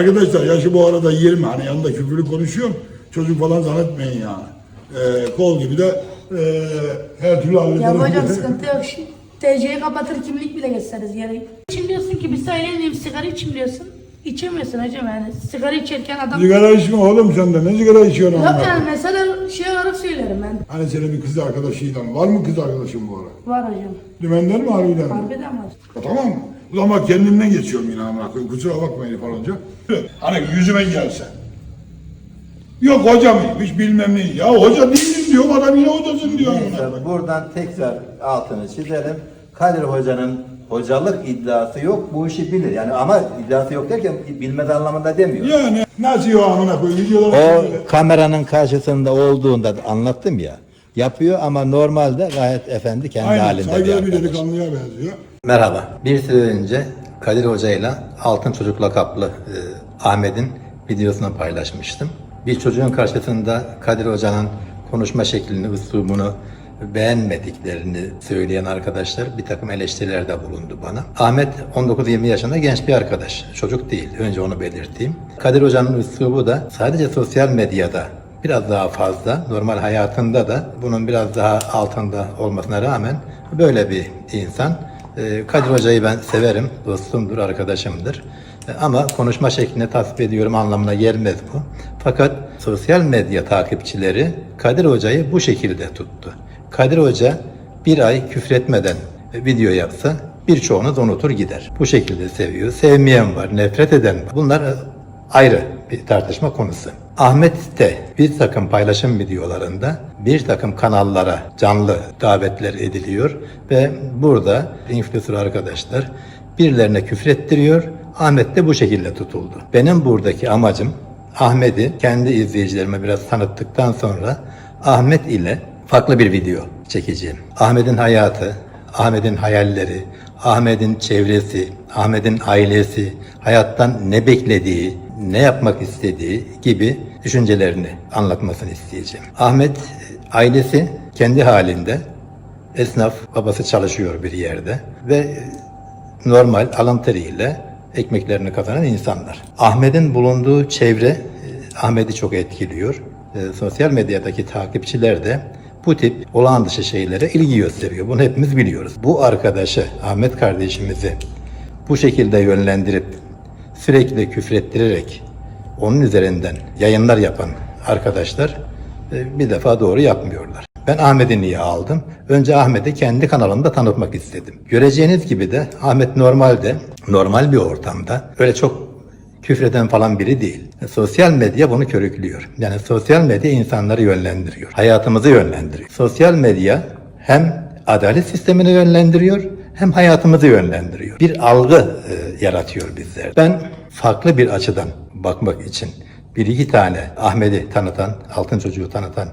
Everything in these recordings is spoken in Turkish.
Arkadaşlar yaşı bu arada 20 hani yanında küfürlü konuşuyorum. Çocuk falan zannetmeyin yani. Ee, kol gibi de e, her türlü hallederim. Ya hocam sıkıntı yok. Şu TC'yi kapatır kimlik bile geçseniz yere. İçim diyorsun ki bir sayılayım sigara içim diyorsun. İçemiyorsun hocam yani. Sigara içerken adam... Sigara içme oğlum sen de ne sigara içiyorsun Yok ama? yani mesela şey olarak söylerim ben. Hani senin bir kız arkadaşıyla var mı kız arkadaşın bu ara? Var hocam. Dümenden mi harbiden mi? Harbiden var. Tamam mı? Ulan bak kendimden geçiyorum yine amına koyayım. Kusura bakmayın falanca. Hani yüzüme gelse. Yok hocamıymış bilmem ne. Ya hoca değilim diyor adam yine hocasın diyor. Neyse buradan tekrar altını çizelim. Kadir Hoca'nın hocalık iddiası yok. Bu işi bilir. Yani ama iddiası yok derken bilmez anlamında demiyor. Yani nasıl yok amına videolar O kameranın karşısında olduğunda da anlattım ya. Yapıyor ama normalde gayet efendi kendi Aynen halinde bir saygılı bir delikanlıya benziyor. Merhaba. Bir süre önce Kadir Hoca ile Altın Çocuk lakaplı e, Ahmet'in videosunu paylaşmıştım. Bir çocuğun karşısında Kadir Hoca'nın konuşma şeklini, üslubunu beğenmediklerini söyleyen arkadaşlar bir takım eleştirilerde bulundu bana. Ahmet 19-20 yaşında genç bir arkadaş. Çocuk değil. Önce onu belirteyim. Kadir Hoca'nın üslubu da sadece sosyal medyada biraz daha fazla, normal hayatında da bunun biraz daha altında olmasına rağmen böyle bir insan. Ee, Kadir Hoca'yı ben severim, dostumdur, arkadaşımdır. Ee, Ama konuşma şeklini tasvip ediyorum anlamına gelmez bu. Fakat sosyal medya takipçileri Kadir Hoca'yı bu şekilde tuttu. Kadir Hoca bir ay küfretmeden video yapsa birçoğunuz unutur gider. Bu şekilde seviyor. Sevmeyen var, nefret eden var. Bunlar ayrı bir tartışma konusu. Ahmet de bir takım paylaşım videolarında bir takım kanallara canlı davetler ediliyor ve burada influencer arkadaşlar birilerine küfrettiriyor. Ahmet de bu şekilde tutuldu. Benim buradaki amacım Ahmet'i kendi izleyicilerime biraz tanıttıktan sonra Ahmet ile farklı bir video çekeceğim. Ahmet'in hayatı, Ahmet'in hayalleri, Ahmet'in çevresi, Ahmet'in ailesi, hayattan ne beklediği, ne yapmak istediği gibi düşüncelerini anlatmasını isteyeceğim. Ahmet ailesi kendi halinde esnaf, babası çalışıyor bir yerde ve normal alın teriyle ekmeklerini kazanan insanlar. Ahmet'in bulunduğu çevre e, Ahmet'i çok etkiliyor. E, sosyal medyadaki takipçiler de bu tip olağan dışı şeylere ilgi gösteriyor. Bunu hepimiz biliyoruz. Bu arkadaşı, Ahmet kardeşimizi bu şekilde yönlendirip sürekli küfrettirerek onun üzerinden yayınlar yapan arkadaşlar e, bir defa doğru yapmıyorlar. Ben Ahmet'i niye aldım? Önce Ahmet'i kendi kanalımda tanıtmak istedim. Göreceğiniz gibi de Ahmet normalde, normal bir ortamda öyle çok küfreden falan biri değil. Sosyal medya bunu körüklüyor. Yani sosyal medya insanları yönlendiriyor. Hayatımızı yönlendiriyor. Sosyal medya hem adalet sistemini yönlendiriyor hem hayatımızı yönlendiriyor. Bir algı e, yaratıyor bizler. Ben farklı bir açıdan bakmak için bir iki tane Ahmet'i tanıtan, altın çocuğu tanıtan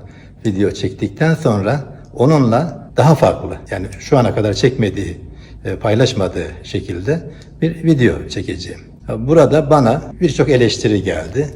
video çektikten sonra onunla daha farklı yani şu ana kadar çekmediği, e, paylaşmadığı şekilde bir video çekeceğim. Burada bana birçok eleştiri geldi.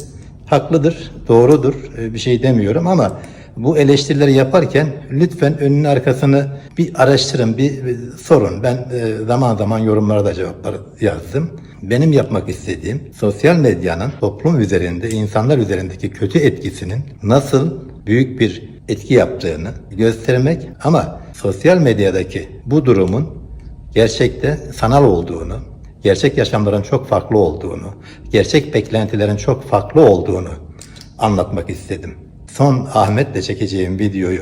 Haklıdır, doğrudur, e, bir şey demiyorum ama bu eleştirileri yaparken lütfen önünün arkasını bir araştırın, bir, bir sorun. Ben e, zaman zaman yorumlara cevaplar yazdım. Benim yapmak istediğim sosyal medyanın toplum üzerinde, insanlar üzerindeki kötü etkisinin nasıl büyük bir etki yaptığını göstermek ama sosyal medyadaki bu durumun gerçekte sanal olduğunu, gerçek yaşamların çok farklı olduğunu, gerçek beklentilerin çok farklı olduğunu anlatmak istedim. Son Ahmet'le çekeceğim videoyu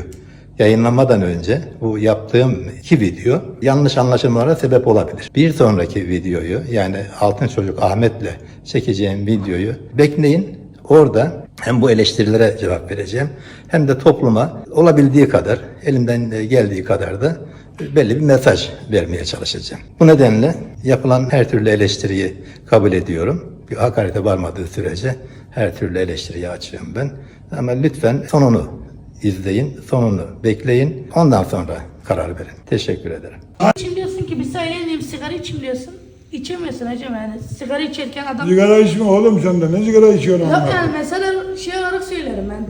yayınlamadan önce bu yaptığım iki video yanlış anlaşılmalara sebep olabilir. Bir sonraki videoyu yani Altın Çocuk Ahmet'le çekeceğim videoyu bekleyin. Orada hem bu eleştirilere cevap vereceğim hem de topluma olabildiği kadar elimden geldiği kadar da belli bir mesaj vermeye çalışacağım. Bu nedenle yapılan her türlü eleştiriyi kabul ediyorum. Bir hakarete varmadığı sürece her türlü eleştiriyi açıyorum ben. Ama lütfen sonunu izleyin, sonunu bekleyin. Ondan sonra karar verin. Teşekkür ederim. İçim diyorsun ki bir sayılayım sigara içim diyorsun. İçemiyorsun hocam yani. Sigara içerken adam... Sigara içme oğlum sen de ne sigara içiyorsun Yok amına? yani mesela şey olarak söylerim ben.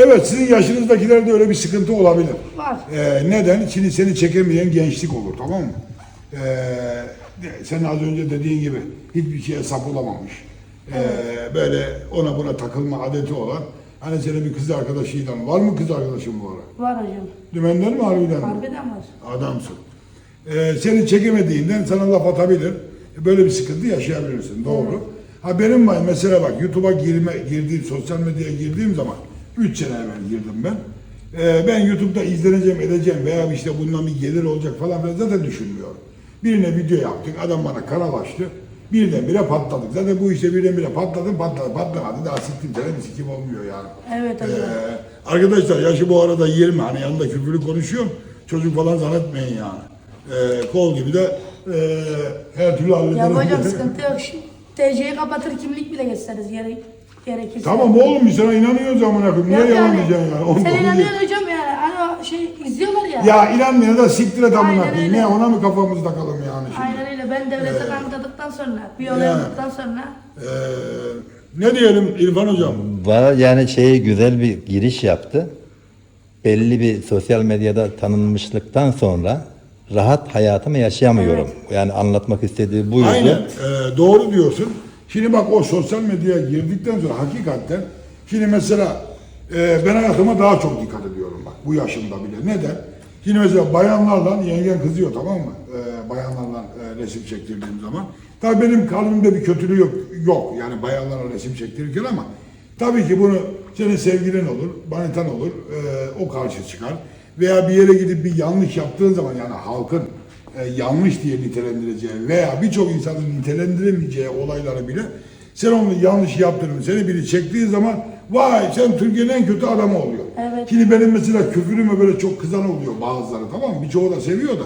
Evet sizin yaşınızdakilerde öyle bir sıkıntı olabilir. Var. Ee, neden? Şimdi seni çekemeyen gençlik olur tamam mı? Ee, senin az önce dediğin gibi hiçbir şeye sap olamamış. Ee, böyle ona buna takılma adeti olan. Hani senin bir kız arkadaşıyla var mı kız arkadaşın bu ara? Var hocam. Dümenden mi harbiden mi? Harbiden var. Adamsın. Ee, seni çekemediğinden sana laf atabilir. Böyle bir sıkıntı yaşayabilirsin. Doğru. Ha benim var mesela bak YouTube'a girme, girdiğim, sosyal medyaya girdiğim zaman 3 sene evvel girdim ben. Ee, ben YouTube'da izleneceğim, edeceğim veya işte bundan bir gelir olacak falan filan zaten düşünmüyorum. Birine video yaptık, adam bana kanal açtı. Birdenbire patladık. Zaten bu işte birdenbire patladım, patladı, patlamadı. Daha siktim bir sikim olmuyor yani. Evet. Ee, arkadaşlar yaşı bu arada 20 hani yanında küfürlü konuşuyorum. Çocuk falan zannetmeyin yani. Ee, kol gibi de e, her türlü hallederiz. Ya hocam sıkıntı yok. Şu TC'yi kapatır kimlik bile gösteririz gere gerekirse. Tamam oğlum biz sana inanıyoruz amına koyayım. Niye yalan diyeceksin yani? Onu Sen inanıyorsun hocam şey izliyorlar ya. Ya inanmıyor da siktir et amına Aynen koyayım. öyle. Ne ona mı kafamızı takalım yani şimdi? Aynen öyle. Ben devlete kanıtladıktan sonra, bir olay Yani. olduktan sonra Ee, ne diyelim İrfan hocam? Var yani şey güzel bir giriş yaptı. Belli bir sosyal medyada tanınmışlıktan sonra rahat hayatımı yaşayamıyorum. Yani anlatmak istediği buydu. Aynen e, doğru diyorsun. Şimdi bak o sosyal medyaya girdikten sonra hakikaten şimdi mesela e, ben hayatıma daha çok dikkat ediyorum bu yaşımda bile. Neden? Şimdi mesela bayanlarla yengen kızıyor tamam mı? E, bayanlarla e, resim çektirdiğim zaman. Tabii benim kalbimde bir kötülüğü yok, yok yani bayanlarla resim çektirirken ama tabii ki bunu senin sevgilin olur, manitan olur, e, o karşı çıkar. Veya bir yere gidip bir yanlış yaptığın zaman yani halkın e, yanlış diye nitelendireceği veya birçok insanın nitelendiremeyeceği olayları bile sen onu yanlış yaptığını seni biri çektiği zaman vay sen Türkiye'nin en kötü adamı oluyor. Evet. Şimdi benim mesela küfürüme böyle çok kızan oluyor bazıları tamam mı? Birçoğu da seviyor da.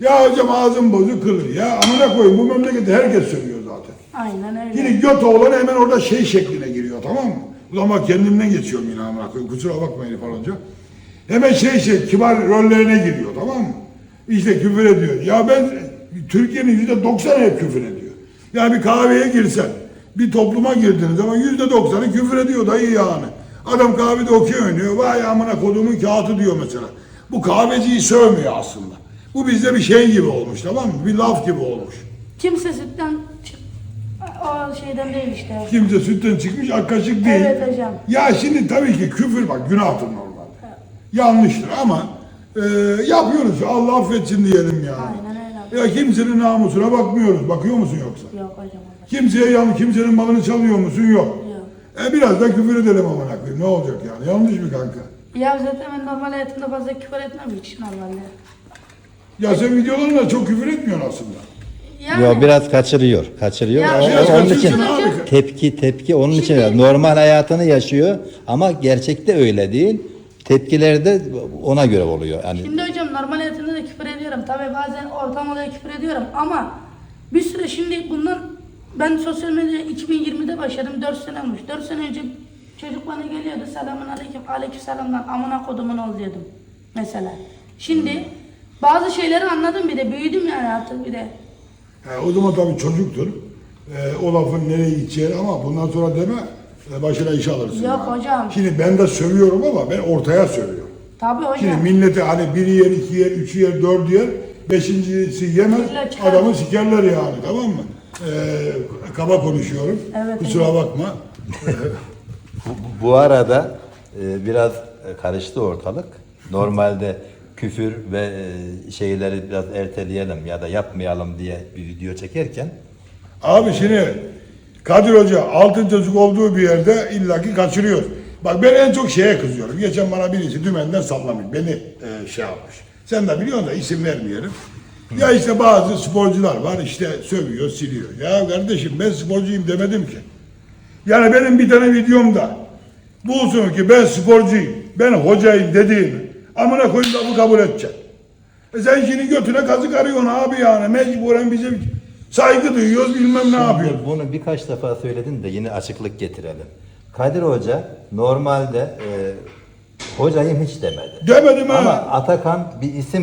Ya hocam ağzım bozuk kılır ya amına koyun bu memlekette herkes söylüyor zaten. aynen öyle. Yine göt oğlan hemen orada şey şekline giriyor tamam mı? Ulan bak kendimden geçiyorum yine amına koyayım kusura bakmayın falan hoca. Hemen şey şey kibar rollerine giriyor tamam mı? İşte küfür ediyor. Ya ben Türkiye'nin yüzde doksan hep küfür ediyor. Yani bir kahveye girsen, bir topluma girdiğiniz zaman yüzde doksanı küfür ediyor dayı yani. Adam kahvede okey oynuyor. Vay amına kodumun kağıtı diyor mesela. Bu kahveciyi sövmüyor aslında. Bu bizde bir şey gibi olmuş tamam mı? Bir laf gibi olmuş. Kimse sütten çık- o şeyden değil işte. Kimse sütten çıkmış ak kaşık değil. Evet hocam. Ya şimdi tabii ki küfür bak günahtır normalde. Yanlıştır ama e, yapıyoruz. Allah affetsin diyelim yani. Aynen. Ya kimsenin namusuna bakmıyoruz. Bakıyor musun yoksa? Yok hocam. Kimseye yan, kimsenin malını çalıyor musun? Yok. Yok. E biraz da küfür edelim amına koyayım. Ne olacak yani? Yanlış mı kanka? Ya zaten ben normal hayatımda fazla küfür etmem hiç normalde. Ya sen videolarında çok küfür etmiyorsun aslında. Yani, Yo, biraz kaçırıyor. Kaçırıyor. Ya O- biraz onun için abi. tepki tepki onun Şimdi- için normal hayatını yaşıyor ama gerçekte öyle değil. Tepkiler de ona göre oluyor. Yani Şimdi hocam normal hayatımda da küfür ediyorum. Tabii bazen ortam oluyor küfür ediyorum ama bir süre şimdi bundan ben sosyal medya 2020'de başladım 4 sene olmuş. 4 sene önce çocuk bana geliyordu selamun aleyküm aleyküm selamlar amına kodumun ol diyordum mesela. Şimdi bazı şeyleri anladım bir de büyüdüm yani artık bir de. He, o zaman tabii çocuktur. E, o lafın nereye gideceğini ama bundan sonra deme başına iş alırsın. Yok yani. hocam. Şimdi ben de sövüyorum ama ben ortaya sövüyorum. Tabii hocam. Şimdi millete hani biri yer, iki yer, üçü yer, dördü yer, beşincisi yemez, adamı sikerler yani tamam mı? Ee, kaba konuşuyorum. Evet, Kusura bakma. Bu- Bu arada e, biraz e, karıştı ortalık. Normalde küfür ve e, şeyleri biraz erteleyelim ya da yapmayalım diye bir video çekerken Abi şimdi Kadir Hoca altın çocuk olduğu bir yerde illaki kaçırıyor. Bak ben en çok şeye kızıyorum. Geçen bana birisi dümenden sallamış. Beni e, şey yapmış. Sen de biliyorsun da isim vermeyelim. Ya işte bazı sporcular var işte sövüyor, siliyor. Ya kardeşim ben sporcuyum demedim ki. Yani benim bir tane videomda bulsun ki ben sporcuyum, ben hocayım dediğimi amına koyayım da bu kabul edecek. E sen şimdi götüne kazık arıyorsun abi yani mecburen bizim saygı duyuyoruz bilmem ne yapıyoruz. Bunu birkaç defa söyledin de yine açıklık getirelim. Kadir Hoca normalde e, hocayım hiç demedi. Demedim ha. Ama Atakan bir isim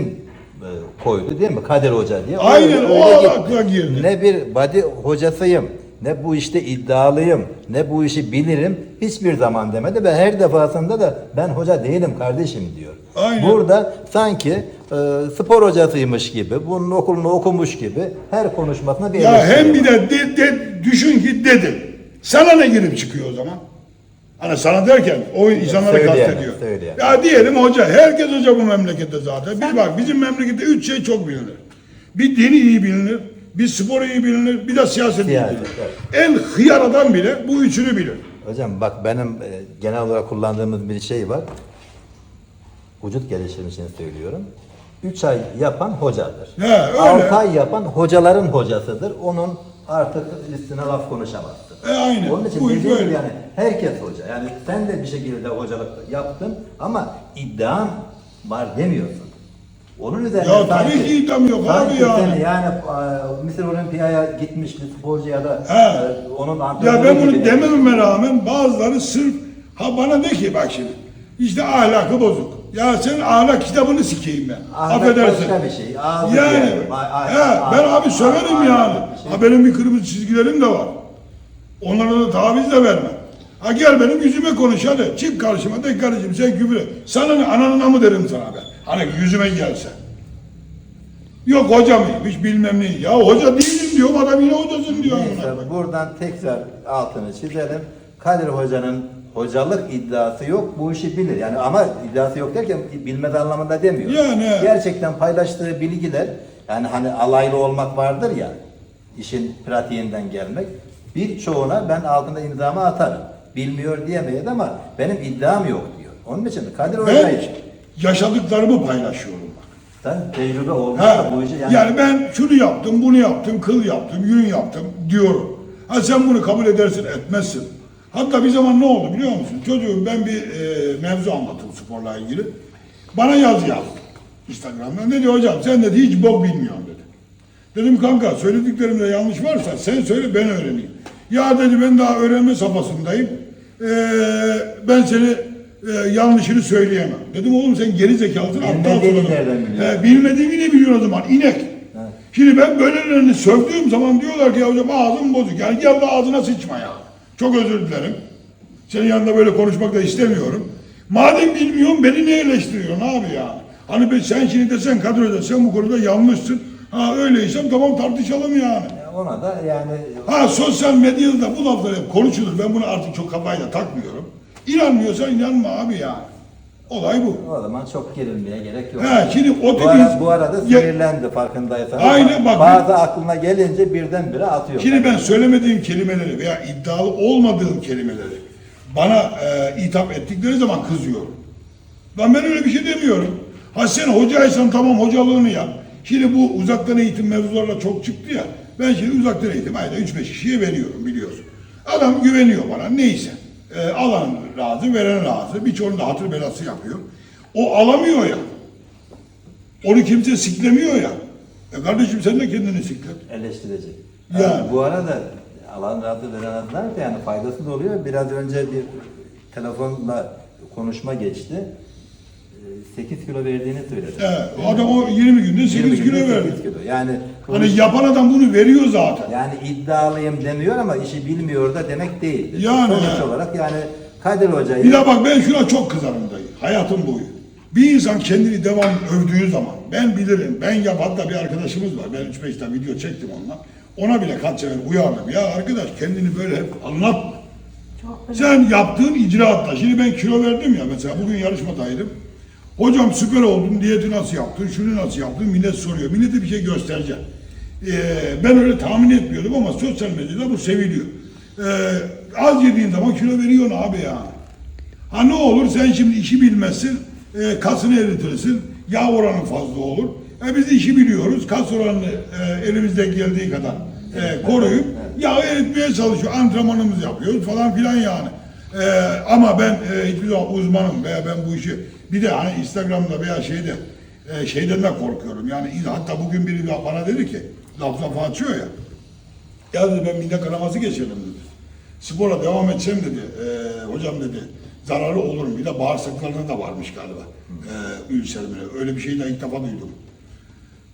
e, koydu değil mi? Kadir Hoca diye. Aynen, o gitti. akla girdi. Ne bir body hocasıyım, ne bu işte iddialıyım, ne bu işi bilirim hiçbir zaman demedi ve her defasında da ben hoca değilim kardeşim diyor. Aynen. Burada sanki e, spor hocasıymış gibi, bunun okulunu okumuş gibi her konuşmasına bir Ya hem bir de, de, de- düşün ki dedim. Sana ne girip çıkıyor o zaman? Hani sana derken o insanları söyleyemem, kastediyor. söyleyemem. Ya diyelim hoca, herkes hoca bu memlekette zaten. Bir bak bizim memlekette üç şey çok bilinir. Bir dini iyi bilinir, bir spor iyi bilinir, bir de siyaset iyi bilinir. En hıyar adam bile bu üçünü bilir. Hocam bak benim e, genel olarak kullandığımız bir şey var. Vücut gelişimi için söylüyorum. 3 ay yapan hocadır. He, öyle. 6 ay yapan hocaların hocasıdır. Onun artık üstüne laf konuşamazsın. E, aynen. Onun için Bu iş dediğim gibi yani herkes hoca. Yani sen de bir şekilde hocalık yaptın ama iddian var demiyorsun. Onun üzerine Ya tabii ki iddiam yok sanki abi yani. sen yani e, Mısır Olimpiyaya gitmiş bir sporcu ya da He. e, onun Ya antrenörü ben bunu demememe rağmen bazıları sırf ha bana de ki bak şimdi işte ahlakı bozuk. Ya sen ahlak kitabını sikeyim ben. Ahlak Affedersin. başka bir şey. Ağzı Yani diyelim. Ay- ay- he, ay- ben ay- abi söverim ay- yani. şey. Ha benim bir kırmızı çizgilerim de var. Onlara da taviz de vermem. Ha gel benim yüzüme konuş hadi. Çık karşıma de kardeşim sen et. Sana ne ananına mı derim sana ben. Hani yüzüme gelse. Yok hoca mıymış bilmem ne. Ya hoca değilim diyorum adam yine hocasın diyor. Neyse buradan tekrar altını çizelim. Kadir Hoca'nın hocalık iddiası yok. Bu işi bilir. Yani ama iddiası yok derken bilmez anlamında demiyor. Yani. Gerçekten paylaştığı bilgiler yani hani alaylı olmak vardır ya işin pratiğinden gelmek. Birçoğuna ben altında imzamı atarım. Bilmiyor diyemeyiz ama benim iddiam yok diyor. Onun için Kadir Hoca Ben için yaşadıklarımı paylaşıyorum bak. sen tecrübe olmuş Ha, yani, yani, ben şunu yaptım, bunu yaptım, kıl yaptım, yün yaptım diyorum. Ha sen bunu kabul edersin, etmezsin. Hatta bir zaman ne oldu biliyor musun? Çocuğum ben bir e, mevzu anlattım sporla ilgili. Bana yaz yazdı Instagram'dan. Ne diyor hocam sen dedi hiç bok bilmiyorsun dedi. Dedim kanka söylediklerimde yanlış varsa sen söyle ben öğreneyim. Ya dedi ben daha öğrenme safhasındayım. Ee, ben seni e, yanlışını söyleyemem. Dedim oğlum sen geri zekalısın Bilmediğini nereden biliyorsun? Bilmediğimi ne biliyorsun o zaman inek. Şimdi ben böylelerini sövdüğüm zaman diyorlar ki ya hocam ağzım bozuk. Yani gel de ağzına sıçma ya. Çok özür dilerim. Senin yanında böyle konuşmak da istemiyorum. Madem bilmiyorum beni ne eleştiriyorsun abi ya? Hani ben, sen şimdi desen Kadir Hoca sen bu konuda yanlışsın. Ha öyleysem tamam tartışalım yani. ona da yani Ha sosyal medyada da bu laflar hep konuşulur. Ben bunu artık çok kafayla takmıyorum. İnanmıyorsan inanma abi ya. Olay bu. O zaman çok gerilmeye gerek yok. He, şimdi o bu, ara, bu arada sinirlendi farkındaysanız. Aynen bak- Bazı aklına gelince birdenbire atıyor. Şimdi ben söylemediğim kelimeleri veya iddialı olmadığım kelimeleri bana e, hitap ettikleri zaman kızıyorum. Ben ben öyle bir şey demiyorum. Ha sen hocaysan tamam hocalığını yap. Şimdi bu uzaktan eğitim mevzularla çok çıktı ya. Ben şimdi uzaktan eğitim ayda 3-5 kişiye veriyorum biliyorsun. Adam güveniyor bana neyse. E, alan razı, veren razı. Birçoğunu da hatır belası yapıyor. O alamıyor ya. Onu kimse siklemiyor ya. E kardeşim sen de kendini siklet. Eleştirecek. Yani. Yani. Bu arada alan razı veren adlar da yani faydası da oluyor. Biraz önce bir telefonla konuşma geçti. Ee, 8 kilo verdiğini söyledi. Evet, adam o 20 günde 8 20 kilo günde verdi. 8 kilo. Yani Hani yapan adam bunu veriyor zaten. yani iddialıyım demiyor ama işi bilmiyor da demek değil. Yani Sonuç olarak yani Kadir Hoca'yı Bir de bak ben şuna çok kızarım dayı. Hayatım boyu. Bir insan kendini devam övdüğü zaman ben bilirim, ben yap hatta bir arkadaşımız var. Ben 3-5 tane video çektim onunla. Ona bile kaç sefer uyardım. Ya arkadaş kendini böyle hep anlatma. Çok Sen yaptığın icraatta, şimdi ben kilo verdim ya mesela bugün yarışmadaydım. Hocam süper oldun, diyeti nasıl yaptın, şunu nasıl yaptın, millet soruyor. Millete bir şey göstereceğim. Ee, ben öyle tahmin etmiyordum ama sosyal medyada bu seviliyor. Ee, az yediğin zaman kilo veriyorsun abi ya. Ha ne olur sen şimdi işi bilmezsin, e, kasını eritirsin, yağ oranı fazla olur. E, biz işi biliyoruz, kas oranını e, elimizde geldiği kadar e, koruyup yağ eritmeye çalışıyor. Antrenmanımızı yapıyoruz falan filan yani. E, ama ben e, hiçbir zaman uzmanım veya ben bu işi bir de hani Instagram'da veya şeyde e, şeyden de korkuyorum. Yani hatta bugün biri bana dedi ki laf lafı açıyor ya. Ya dedi ben mide kanaması geçirdim dedi. Spora devam etsem dedi. "eee, hocam dedi zararı olur mu? Bir de bağırsaklarına da varmış galiba. Eee ülser bile. Öyle bir şeyi de ilk defa duydum.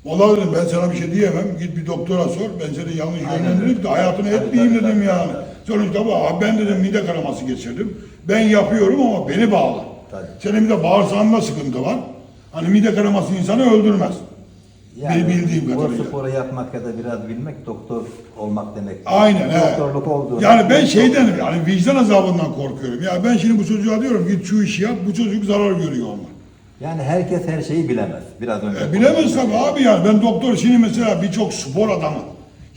Vallahi dedim ben sana bir şey diyemem. Git bir doktora sor. Ben seni yanlış yönlendirip de hayatını etmeyeyim dedim yani. Sonuçta bu "Abi ben dedim mide kanaması geçirdim. Ben yapıyorum ama beni bağla. Tabii. Senin bir de bağırsağında sıkıntı var. Hani mide kanaması insanı öldürmez. Bir bildiğim o kadarıyla. sporu yapmak ya da biraz bilmek doktor olmak demek. Aynen he. Doktorluk olduğu. Yani ben şeyden yani vicdan azabından korkuyorum. Ya ben şimdi bu çocuğa diyorum git şu işi yap bu çocuk zarar görüyor ondan. Yani herkes her şeyi bilemez. Biraz önce. E, bilemez tabii abi yani ben doktor şimdi mesela birçok spor adamı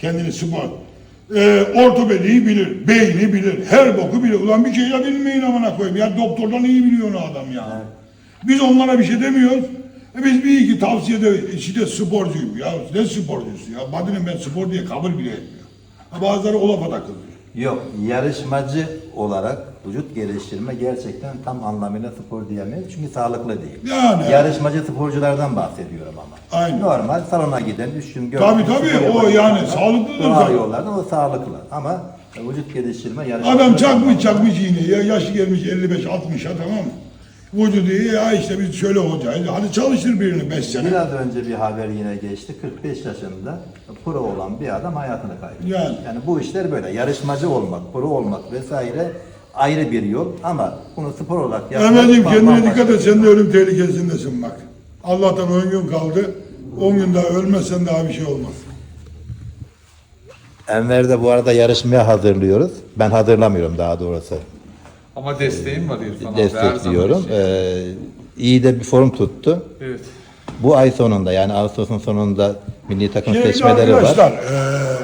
kendini spor e, ortopediyi bilir, beyni bilir, her boku bilir. Ulan bir şey ya bilmeyin amına koyayım. Ya doktordan iyi biliyor o adam ya. Biz onlara bir şey demiyoruz. E biz bir iki tavsiyede işte sporcuyum ya. Ne sporcusu ya? Badinin ben spor diye kabul bile etmiyor. Ha, bazıları o lafa takılıyor. Yok, yarışmacı olarak vücut geliştirme gerçekten tam anlamıyla spor diyemeyiz çünkü sağlıklı değil. Yani. Yarışmacı sporculardan bahsediyorum ama. Aynen. Normal salona giden, üç gün Tabii, tabii, spor o yani sağlıklıdır zaten. yollardan o sağlıklı ama vücut geliştirme yarışmacı. Adam çakmış çakmış iğneyi ya yaşı gelmiş 55-60'a tamam mı? Vücudu ya işte biz şöyle hocayız. Hadi çalıştır birini 5 sene. Biraz önce bir haber yine geçti. 45 yaşında pro olan bir adam hayatını kaybetti. Yani. yani bu işler böyle. Yarışmacı olmak, pro olmak vesaire ayrı bir yol ama bunu spor olarak yapmak Emre'cim kendine bambaşka. dikkat et sen de ölüm tehlikesindesin bak. Allah'tan 10 gün kaldı. 10 gün daha ölmezsen daha bir şey olmaz. Enver'de bu arada yarışmaya hazırlıyoruz. Ben hazırlamıyorum daha doğrusu. Ama desteğim var İrfan abi. her zaman Destekliyorum. Ee, iyi de bir forum tuttu. Evet. Bu ay sonunda yani Ağustos'un sonunda milli takım Şimdi seçmeleri var. arkadaşlar eee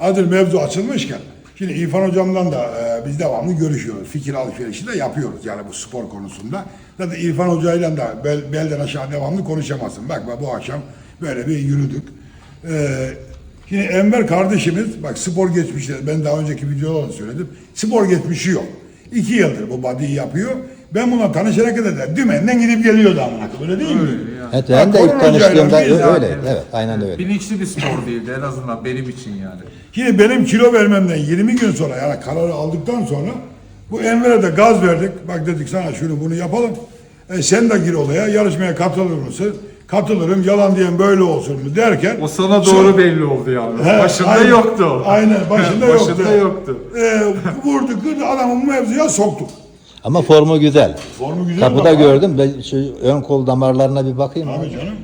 Adil mevzu açılmışken Şimdi İrfan hocamdan da eee, biz devamlı görüşüyoruz. Fikir alışverişi de yapıyoruz yani bu spor konusunda. Zaten İrfan hocayla da bel, belden aşağı devamlı konuşamazsın. Bak bak bu akşam böyle bir yürüdük. Eee şimdi Enver kardeşimiz bak spor geçmişte ben daha önceki videolarda söyledim. Spor geçmişi yok. İki yıldır bu body'yi yapıyor. Ben bununla tanışarak da dümenden gidip geliyordu amına koyayım. Öyle değil mi? Öyle ya. Evet, ben de ilk tanıştığımda öyle. yani- Evet, aynen öyle. Bilinçli bir spor değildi en azından benim için yani. Şimdi benim kilo vermemden 20 gün sonra yani kararı aldıktan sonra bu Enver'e de gaz verdik. Bak dedik sana şunu bunu yapalım. E, sen de gir olaya yarışmaya katılır mısın? Katılırım yalan diyen böyle olsun mu derken. O sana doğru Sonra- belli oldu yani. He, Başında aynen. yoktu. Aynen başında, Başında yoktu. yoktu. E, vurdu kırdı adamı bu mevzuya soktuk. Ama formu güzel. Formu güzel Kapıda bak. gördüm. Ben şu ön kol damarlarına bir bakayım. Abi canım.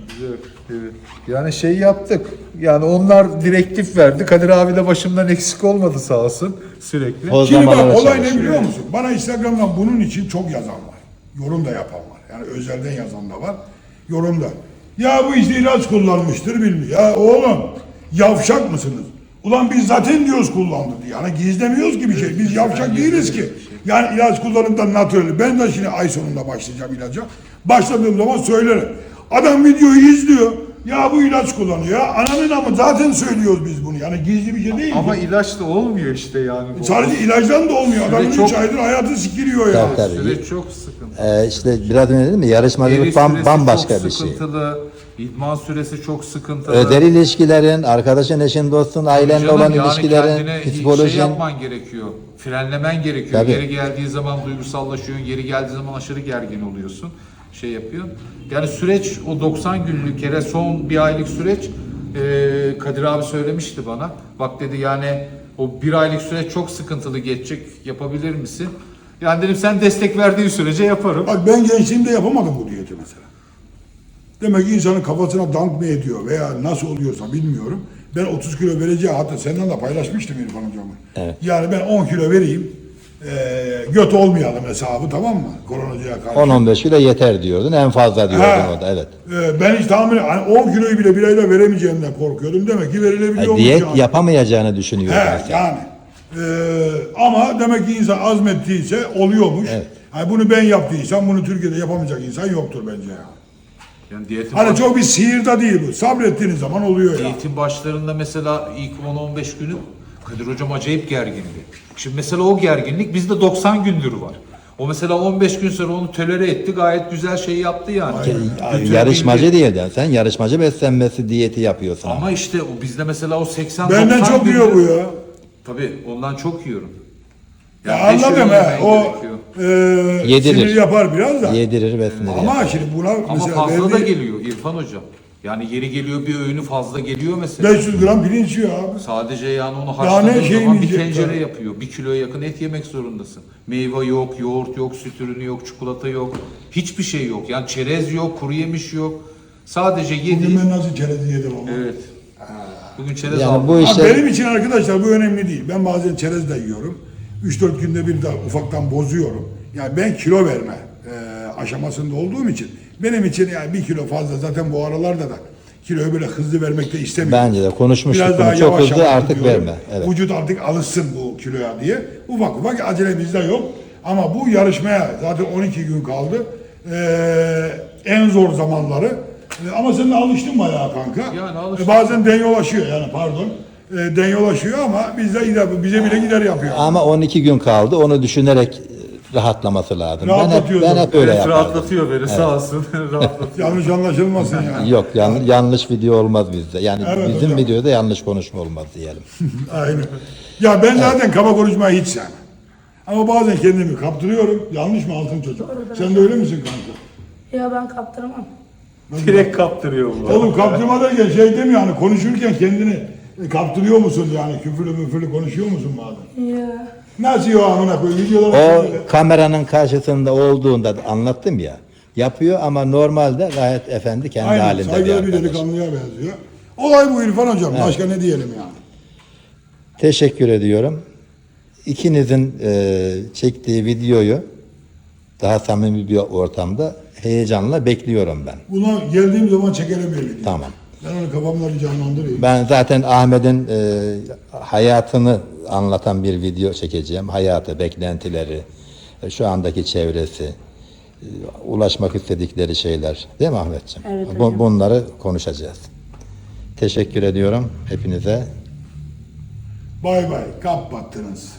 Evet. Yani şey yaptık. Yani onlar direktif verdi. Kadir abi de başımdan eksik olmadı sağ olsun sürekli. O Şimdi bak olay ne biliyor musun? Bana Instagram'dan bunun için çok yazan var. Yorum da yapan var. Yani özelden yazan da var. Yorum da. Ya bu işte ilaç kullanmıştır bilmiyor. Ya oğlum yavşak mısınız? Ulan biz zaten diyoruz kullandı diye. Yani gizlemiyoruz ki bir şey. Biz yavşak değiliz ki. Yani ilaç kullanıp da natürel. Ben de şimdi ay sonunda başlayacağım ilaca. Başladığım zaman söylerim. Adam videoyu izliyor. Ya bu ilaç kullanıyor. Ya ananın ama zaten söylüyoruz biz bunu. Yani gizli bir şey değil. Ama ki. ilaç da olmuyor işte yani. Bu. Sadece ilaçtan da olmuyor. Adamın çok- 3 aydır hayatı sikiliyor ya. Tabii. Süreç çok sıkıntı. Ee, işte biraz önce dedim ya yarışmacılık bam, bambaşka bir şey. İdman süresi çok sıkıntılı. Özel ilişkilerin, arkadaşın, eşin, dostun, ailenle Canım, olan yani ilişkilerin, Şey psikolojin. yapman gerekiyor. Frenlemen gerekiyor. Tabii. Yeri geldiği zaman duygusallaşıyorsun. Yeri geldiği zaman aşırı gergin oluyorsun. Şey yapıyor. Yani süreç o 90 günlük kere son bir aylık süreç e, Kadir abi söylemişti bana. Bak dedi yani o bir aylık süreç çok sıkıntılı geçecek. Yapabilir misin? Yani dedim sen destek verdiği sürece yaparım. Bak ben gençliğimde yapamadım bu diyeti mesela. Demek ki insanın kafasına dank mı ediyor veya nasıl oluyorsa bilmiyorum. Ben 30 kilo vereceği hatta senden de paylaşmıştım İrfan hocamla. Evet. Yani ben 10 kilo vereyim. eee göt olmayalım hesabı tamam mı? Koronacıya karşı. 10-15 kilo yeter diyordun. En fazla diyordun Ha, o da evet. eee, ben hiç tahmin hani 10 kiloyu bile bir ayda veremeyeceğimden korkuyordum. Demek ki verilebiliyor. Yani diyet yapamayacağını düşünüyordun He sen. yani. Eee, ama demek ki insan azmettiyse oluyormuş. Evet. Hani bunu ben yaptıysam bunu Türkiye'de yapamayacak insan yoktur bence ya. Yani diyetin Hani baş- çok bir sihirde değil bu. Sabrettiğiniz zaman oluyor ya. Diyetin başlarında mesela ilk 10-15 günü Kadir hocam acayip gergindi. Şimdi mesela o gerginlik bizde 90 gündür var. O mesela 15 gün sonra onu tolere etti. Gayet güzel şey yaptı yani. Götürebildi. Yarışmacı değil yani. Sen yarışmacı beslenmesi diyeti yapıyorsun. Ama işte o bizde mesela o 80 Benden çok yiyor bu ya. Tabii ondan çok yiyorum. Ya beş anladım öğün yemen O gerekiyor. e, Yedirir. sinir yapar biraz da. Yedirir beslenir. Ama şimdi buna Ama mesela fazla da geliyor İrfan hocam. Yani yeri geliyor bir öğünü fazla geliyor mesela. 500 gram pirinç yiyor abi. Sadece yani onu ne haşladığın şey zaman bir yiyecek tencere ya? yapıyor. Bir kiloya yakın et yemek zorundasın. Meyve yok, yoğurt yok, süt ürünü yok, çikolata yok. Hiçbir şey yok. Yani çerez yok, kuru yemiş yok. Sadece Bugün yediği... ben nasıl çerez yedim ama. Evet. Bugün çerez Yani aldım. bu işler benim için arkadaşlar bu önemli değil. Ben bazen çerez de yiyorum. 3-4 günde bir de ufaktan bozuyorum. Yani ben kilo verme e, aşamasında olduğum için benim için yani bir kilo fazla zaten bu aralarda da kiloyu böyle hızlı vermek de istemiyorum. bence de konuşmuştuk Biraz daha bunu. Çok yavaş hızlı yavaş artık gidiyorum. verme. Evet. Vücut artık alışsın bu kiloya diye. Ufak ufak acelemiz de yok. Ama bu yarışmaya zaten 12 gün kaldı. Ee, en zor zamanları. Ee, ama sen de alıştın bayağı kanka. Yani alıştım. Ee, bazen denyolaşıyor yani pardon. Ee, denyolaşıyor ama bizde gider, bize bile gider yapıyor. Ama 12 gün kaldı. Onu düşünerek e, rahatlaması lazım. Ben hep, Rahatlatıyor ben zaten. hep öyle Evet, yapardım. rahatlatıyor beni sağ olsun. rahatlatıyor. Yanlış anlaşılmasın yani. Yok yan- yanlış video olmaz bizde. Yani Evet bizim hocam. videoda yanlış konuşma olmaz diyelim. Aynen. Ya ben zaten kaba konuşmayı hiç sevmem. Ama bazen kendimi kaptırıyorum. Yanlış mı altın çocuk? Sen de öyle misin kanka? Ya ben kaptıramam. Direkt kaptırıyor bu. Oğlum kaptırma derken şey demiyor yani konuşurken kendini e, kaptırıyor musun yani küfürlü müfürlü konuşuyor musun bazen? Ya. Nasıl yo amına koyayım videolar O kameranın karşısında olduğunda da anlattım ya. Yapıyor ama normalde gayet efendi kendi Aynen halinde bir saygılı bir arkadaş. delikanlıya benziyor. Olay bu İrfan hocam. Başka ne diyelim yani? Teşekkür ediyorum. İkinizin e, çektiği videoyu daha samimi bir ortamda heyecanla bekliyorum ben. Buna geldiğim zaman çekelim video. Tamam. Ben onu kafamda bir canlandırayım. Ben zaten Ahmet'in e, hayatını anlatan bir video çekeceğim. Hayatı, beklentileri, e, şu andaki çevresi, e, ulaşmak istedikleri şeyler. Değil mi Ahmetciğim? Evet Bu- hocam. bunları konuşacağız. Teşekkür ediyorum hepinize. Bay bay. Kapattınız.